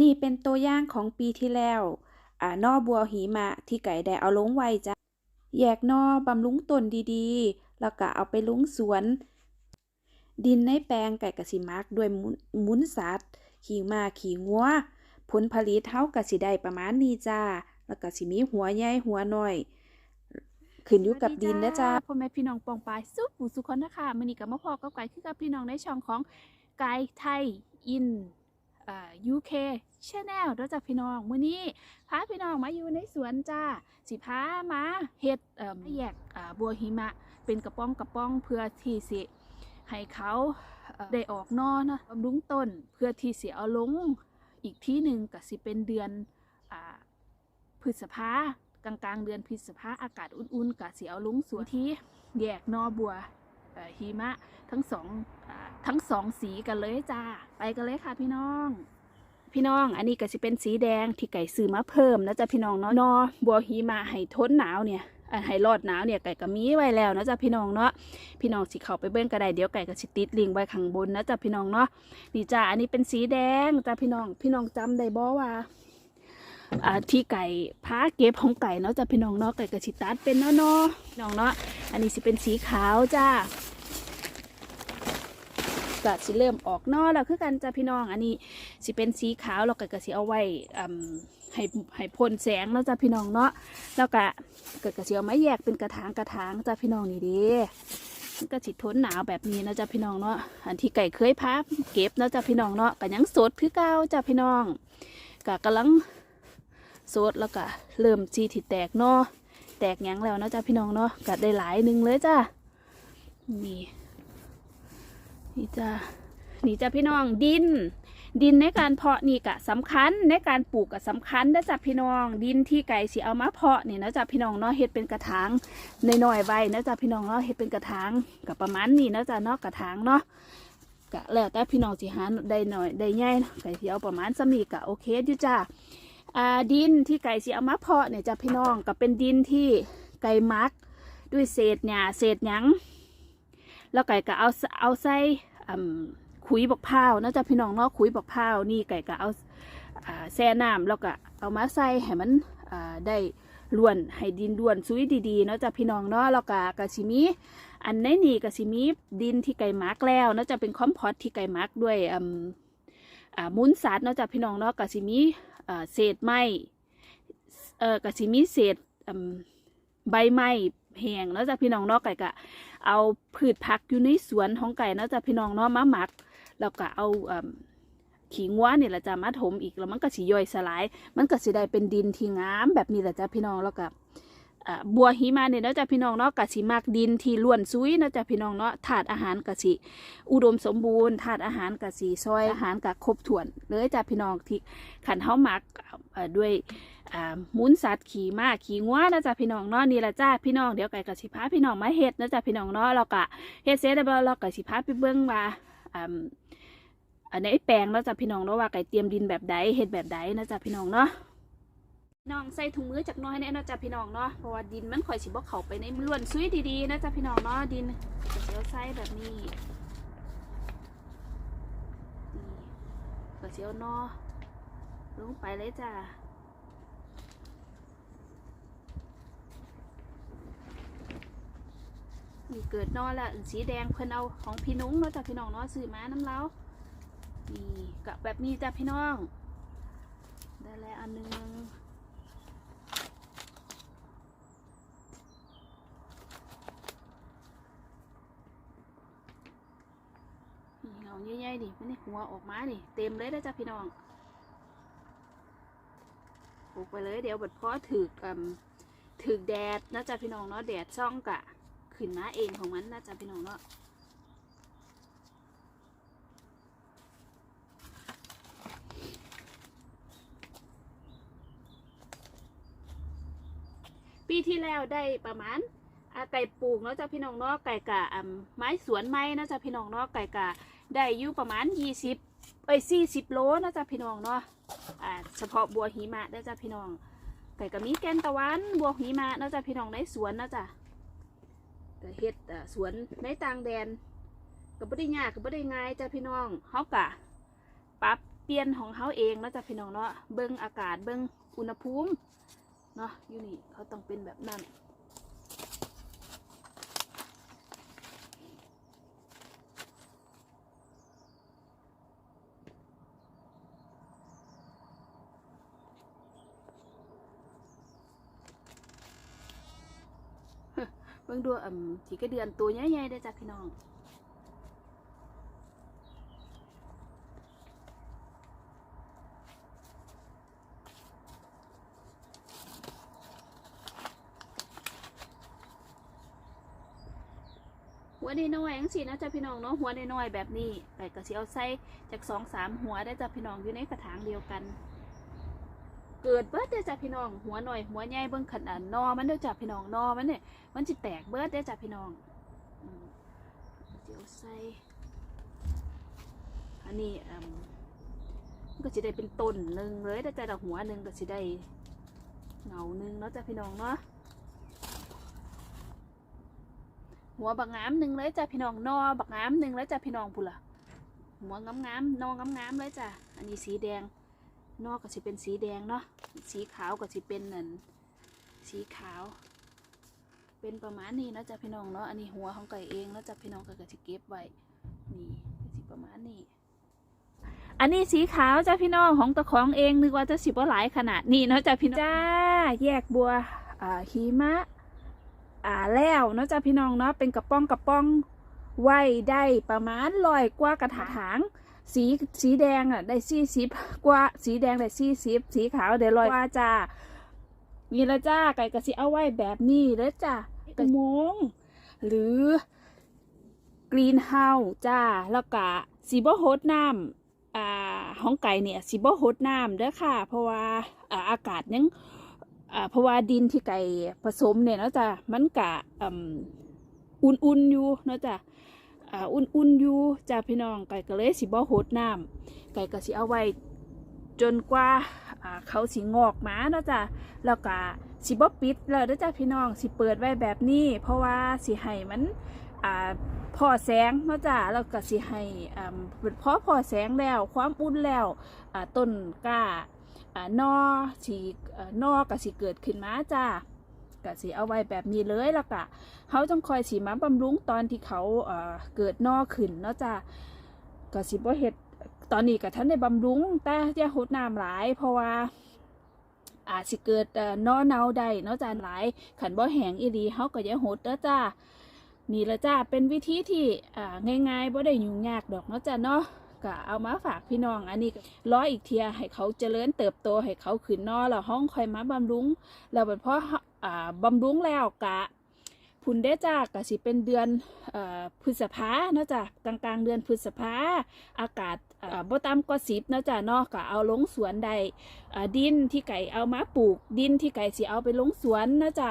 นี่เป็นตัวอย่างของปีที่แล้วอ่านอบัวหิมะที่ไก่ได้เอาลงไว้จ้ะแยกนอบำรุงต้นดีๆ แล้วก็เอาไปลงสวน ดินในแปลงไก่กสิมักด้วยมูลมูลสัตว์ ขี้ม้าขี้งัวผลผลิตเฮาก็สิได้ประมาณนี้จ้า แล้วก็สิมีหัวใหญ่หัวน้อย ขึ้นอยู่กับดินนะจ้าพ่อแม่พี่น้องปองปายสุขูสุขคนนะคะมื้อนี้ก็มาพอกับไก่คือกับพี่น้องในช่องของไก่ไทยอิน อ่า UK Channel เด้จ้ะพี่น้องมื้อนี้พาพี่น้องมาอยู่ในสวนจ้าสิพามาเฮ็ดเอ่อแยกอ่าบัวหิมะ เป็นกระป๋องกระป๋องเพื่อที่สิให้เขาได้ออกนอนะบำรุงต้นเพื่อที่สิเอาลงอีกที่หนึ่งก็สิเป็นเดือนอ่าพฤษภากลางกลางๆ เดือนพฤษภาอากาศอุ่นๆกะสีเอาลุงสวนที่แยกนอบัว หิมะทั้งสองอทั้งสองสีกันเลยจ้า ไปกันเลยค่ะพี่น้อง พี่น้องอันนี้ก็จะเป็นสีแดงที่ไก่ซื้อมาเพิ่มนะจ๊ะพี่น้องเนาะนอบัวหิมะให้ทนหนาวเนี่ยอ่าให้รอดหนาวเนี่ยไก่ก็มีไว้แล้วนะจ๊ะพี่น้องเนาะพี่น้องสิเข้าไปเบิ้งก็ได้เดี๋ยวไก่ก็สิติดลิงไว้ข้างบนนะจ๊ะพี่น้องเนาะนี่จ้าอันนี้เป็นสีแดงจ้าพี่น้อง พี่น้องจำได้บ่ว่าที่ไก่พาเก็บของไก่เนาะจะพี่น้องเนาะไก่กระชิตัดเป็นเนาะเนาะน้องเนาะอันนี้สิเป็นสีขาวจ้า ก็สิเริ่มออกเนอแล้วคือกันจ้าพี่น้อง อันนี้สิเป็นสีขาวแล้วก็ก็สิเอาไว้ให้ให้พ่นแสงแล้วจ้าพี่น้องเนาะแล้วก็ก็ก็สิเอาไม้แยกเป็นกระถางกระถางจ้าพี่น้องนี่เดีก็สิทนหนาวแบบนี้นะจ้าพี่น้องเนาะอันที่ไก่เคยพาเก็บนะจ้าพี่น้องเนาะก็ยังสดคือเก่าจ้าพี่น้องก็กำลังสดแล้วก็เริ่มจีที่แตกเนาะแตกยังแล้วนาะจ้าพี่น้องเนาะก็ได้หลายหนึ่งเลยจ้านี่ นี่จ้านี่จ้าพี่น้องดิน ดินในการเพาะนี่กะสำคัญในการปลูกกะสำคัญนะจ้าพี่น้อง ดินที่ไก่สิเอามาเพาะนี่นะจ้าพี่น้องเนาะเฮ็ดเป็นกระถางใน้อยใบนะจ้าพี่น้องเนาะเฮ็ดเป็นกระถางกับประมาณนี้นะจ้าเนาะกระถางเนาะกะแล้วแต่พี่น้องสิหาได้หน่อยได้ใหญ่าะไก่สิเอาประมาณสมีกะโอเคอยู่จ้าอ่าดินที่ไก่สิเอามาเพาะเนี่ยจ้ะพี่น้องก็เป็นดินที่ไก่มักด้วยเศษหญ้าเศษหยังแล้วไก่ก็เอาเอาใส่ ขุยบักพร้าวนะจ้ะพี่น้องเนาะขุยบักพร้าวนี่ไก่ก็เอาแช่น้ำแล้วก็เอามาใส่ให้มันได้ล้วนให้ดินล้วนซุยดีๆเนาะจ้ะพี่น้องเนาะแล้วก็กะสิมีอันในนี่กะสิมีดินที่ไก่มักแล้วเนาะจะเป็นคอมพอสที่ไก่มักด้วยอืมอ่ามูลสัตว์เนาะจ้ะพี่น้องเนาะกะสิมีเศษไม้เออกะสิมีเศษใบไม้ แห้งเนาะจ้ะพี่น้องเนาะไก่กะเอาพืชผักอยู่ในสวนของไก่เนาะจ้ะพี่น้องเนาะมาหมัก แล้วก็เอาขี้งัวเนี่ยแหละจ้ะมาถมอีกแล้วมันก็สิย่อยสลาย มันก็สิได้เป็นดินที่งามแบบนี้แหละจ้ะพี่น้องแล้วก็ บัวหิมะเนี่ยนาะจ้ะพี่น้องเนาะกะสิมักดินที่ล้วนซุยนาะจ้ะพี่น้องเนาะถาดอาหารกะสิอุดมสมบูรณ์ถาดอาหารกะสิซอยอาหารกะครบถ้วนเลยจ้ะพี่น้องที่ขันเท้ามักด้วยอ่ามูลสัตว์ขี่ม้าขี่งัวนะจ๊ะพี่น้องเนาะนี่ละจ้าพี่น้องเดี๋ยวไก่กับสิพาพี่น้องมาเฮ็ดนะจ๊ะพี่น้องเนาะเราก็เฮ็ดเสร็จแล้วเราก็สิพาไปเบิ่งว่าอันนี้แปลงเนาะจ้ะพี่น้องเนาะว่าไก่เตรียมดินแบบใดเฮ็ดแบบใดนะจ๊ะพี่น้องเนาะ น้องใส่ถุงมือจากน้อยแน่นะจ้ะพี่น้องเนาะเพราะว่าดินมันค่อยสิบ่เข้าไปในล้วนซุยดีๆนะจ๊ะพี่น้องเนาะดินก็สิเอาใส่แบบนี้ก็สิเอาเนาะลงไปเลยจ้านี่เกิดนอละสีแดงเพิ่นเอาของพี่นุ้งเนาะจากพี่น้องเนาะซื้อมาน้ำเล้านี่กะแบบนี้จ้ะพี่น้อง ได้แล้วอันหนึง นี่เงาใหญ่ๆดิมันนี่หัวออกมานี่ เต็มเลยนะจ้ะพี่น้องปลูกไปเลยเดี๋ยวบัดพาะถือกถือแดดนะจ๊ะพี่น้องเนาะแดดช่องกะขึ้นมาเองของมันนะจ๊ะพี่น้องเนาะปีที่แล้วได้ประมาณไก่ปลูกเนาะจ๊ะพี่น้องเนาะไก่กะไม้สวนไม้นะจ๊ะพี่น้องเนาะไก่กะ ได้อยู่ประมาณยี่สิบเอ้ยสี่สิบโลนะจ๊ะพี่น้องเนาะอ่าเฉพาะบัวหิมะนะจ๊ะพี่น้องไก่ก็มีแกนตะวันบัวหิมะนะจ๊ะพี่น้องในสวนนะจ๊ะก็เฮ็ดอ่าสวนในต่างแดนก็บ่ได้ยากก็บ่ได้ง่ายจ้ะพี่น้องเฮากะปรับเปลี่ยนของเขาเองนาะจ้ะพี่น้องเนาะเบิ่งอากาศเบิ่งอุณหภูมิเนาะอยู่นี่เขาต้องเป็นแบบนั้น เบิ่งดูอ่ำสีกระเดือนตัวใหญ่ๆได้จ้ะพี่น้องหัวน้อยๆจังสินะจ๊ะพี่น้องเนาะหัวน้อยๆแบบนี้แต่ก็สิเอาใส่จากสองสามหัวได้จ้ะพี่น้องอยู่ในกระถางเดียวกัน เกิดเบิดได้จ้ะพี่น้อง หัวหน่อยหัวใหญ่เบิ่งขนาดนอมันเด้จ้ะพี่น้องนอมันเนี่ยมันสิแตกเบิดได้จ้ะพี่น้องเดี๋ยวใส่อันนี้อืมก็สิได้เป็นต้นหนึ่งเลยได้จ้ะแต่หัวหนึ่งก็สิได้เงาหนึ่งเนาะจ้ะพี่น้องเนาะหัวบักงามหนึ่งเลยจ้ะพี่น้องนอบักงามหนึ่งเลยจ้ะพี่น้องพูนละหัวงามงามนองามงามเลยจ้ะอันนี้สีแดง นอกก็สิเป็นสีแดงเนาะสีขาวก็สิเป็นนั่นสีขาว เป็นประมาณนี้เนาะจ้ะพี่น้องเนาะอันนี้หัวของไก่เองนะจ้ะพี่น้องก็ก็สิเก็บไว้นี่สิประมาณนี้อันนี้สีขาวจ้ะพี่น้องของตะของเองนึกว่าจะสิบ่หลายขนาดนี้เนาะจ้ะพี่น้องจ้าแยกบัวอ่าหิมะอ่าแล้วเนาะจ้ะพี่น้องเนาะเป็นกระป้องกระป้องไว้ได้ประมาณร้อยกว่ากระถาง สีสีแดงอะได้สี่สิบกว่าสีแดงได้สี่สิบสีขาวได้ร้อยกว่าจ้ามีละจ้าไก่กระสิเอาไว้แบบนี้แล้วจ้ากระมงหรือกรีนเฮาส์จ้าแล้วก็สีบ่ฮดน้ำอ่าของไก่เนี่ยสีบ่ฮดน้ำเด้อค่ะ เพราะว่าอ่าอากาศยังอ่าเพราะว่าดินที่ไก่ผสมเนี่ยเนาะจ้ะมันกะอืมอุ่นๆอยู่เนาะจ้ะ อ่าอุ่นๆอยู่จ้าพี่น้องไก่ก็เลยสิบ่โหดน้ำไก่ก็สิเอาไว้จนกว่าเขาสิงอกมาเนาะจ้ะแล้วก็สิบ่ปิดแล้วเด้อจ้าพี่น้องสิเปิดไว้แบบนี้ เพราะว่าสิให้มันอ่าพอแสงเนาะจ้ะแล้วก็สิให้อ่าพอพอแสงแล้วความอุ่นแล้วต้นกล้านอสิอ่านอก็สิเกิดขึ้นมาจ้า ก็สิเอาไว้แบบนี้เลยล้วก็เขาจังคอยสีมาบำรุงตอนที่เขาเอ่อเกิดนอขึ้นเนาะจ้ะก็สิบ่เฮ็ดตอนนี้ก็ท่านได้บำรุงแต่อย่าหดน้ำหลาย เพราะว่าอาจสิเกิดเอ่อนอเนาได้เนาะจ้ะหลายขันบ่แห้งอีหลีเฮาก็อย่าหดเด้อจ้านี่ละจ้าเป็นวิธีที่อ่ง่ายๆบ่ได้ยุ่งยากดอกเนาะจ้ะเนาะก็เอามาฝากพี่น้องอันนี้ก็รออีกเทียให้เขาเจริญเติบโตให้เขาขึ้นนอแล้วห้องคอยมาบำรุงแล้วเป็นเพราะ บำรุงแล้วกะพุ่นได้จ้ากะสิเป็นเดือนอพฤษภาเนาะจ้ะกลางกลางเดือนพฤษภาอากาศอ่อบ่ต่ำกว่าสิบเนาะจ้ะเนาะก็เอาลงสวนได้ดินที่ไก่เอามาปลูก ดินที่ไก่สิเอาไปลงสวนเนาะจ้ะ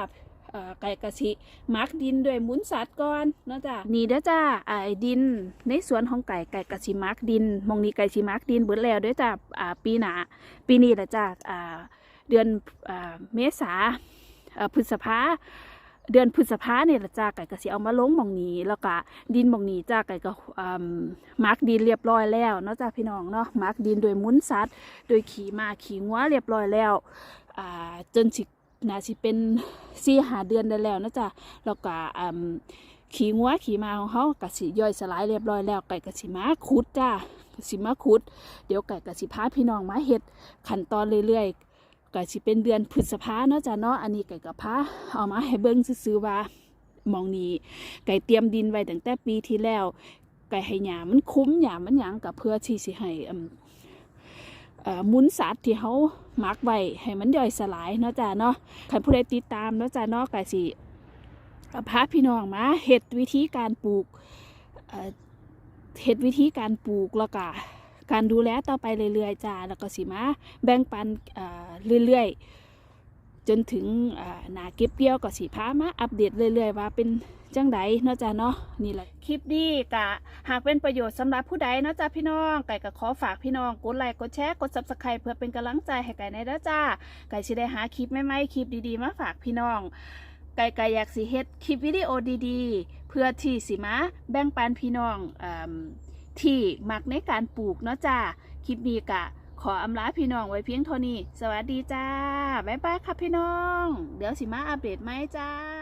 ไก่กะสิมักดินด้วยหมุนสัตว์ก่อนเนาะจ้ะนี่เด้อจ้าไอ้ดินในสวนของไก่ไก่กะสิมักดินมองนี้ไก่สิมักดินเบิดแล้วด้อจ้าปีหนาปีนี้แหละจ้าเดือนเมษา พฤษภาเดือนพฤษภาเนี่ยจ้าไก่ก็สิเอามาลงมองนี้ แล้วก็ดินมองนี้จ้าไก่ก็มาร์กดินเรียบร้อยแล้วเนาะจ้าพี่น้องเนาะมาร์กดินโดยมุนสัตว์โดยขี่มาขี่งัวเรียบร้อยแล้วจนสิน่าสิเป็นสี่หาเดือนได้แล้วนาะจ้าแล้วก็ขี่งัวขี่มาของเขาก็สิย่อยสลายเรียบร้อยแล้วไก่ก็สิมาขุดจ้าก็สิมาขุด เดี๋ยวไก่ก็สิพาพี่น้องมาเฮ็ดขั้นตอนเรื่อยๆ ก็สิเป็นเดือนพฤษภาเนาะจ้ะเนาะอันนี้ไก่กับพาเอามาให้เบิ่งซื่อว่ามองนี้ไก่เตรียมดินไว้ตั้งแต่ปีที่แล้ว ไก่ให้หญ้ามันคุ้มหญ้ามันหยังกับเพื่อที่สิให้หมุนสัตว์ที่เขามักไว้ให้มันย่อยสลายเนาะจ้ะเนาะใครผู้ใดติดตามเนาะจ้ะเนาะไก่สิเอาพาพี่น้องมาเฮ็ดวิธีการปลูกเอ่อเฮ็ดวิธีการปลูกแล้วก็การดูแลต่อไปเรื่อยๆจ้าแล้วก็สิมาแบ่งปัน เรื่อยๆ จนถึงหนาเก็บเกี่ยวก็สีพามาอัปเดตเรื่อยๆ ว่าเป็นจังไดเนาะจ้ะเนาะนี่แหละคลิปนี้กะหากเป็นประโยชน์สำหรับผู้ใดเนาะจ้ะพี่น้องไก่ก็ขอฝากพี่น้องกดไลค์กดแชร์กด subscribe เพื่อเป็นกำลังใจให้ไก่ในเด้อจ้าไก่สิได้หาคลิปใหม่ๆคลิปดีๆมาฝากพี่น้องไก่ไก่อยากสิเฮ็ดคลิปวิดีโอดีๆ เพื่อที่สิมาแบ่งปันพี่น้องอที่มักในการปลูกเนาะจ้าคลิปนี้กะ ขออำลาพี่น้องไว้เพียงเท่านี้ สวัสดีจ้า บ๊ายบายครับพี่น้อง เดี๋ยวสิมาอัปเดตไหมจ้า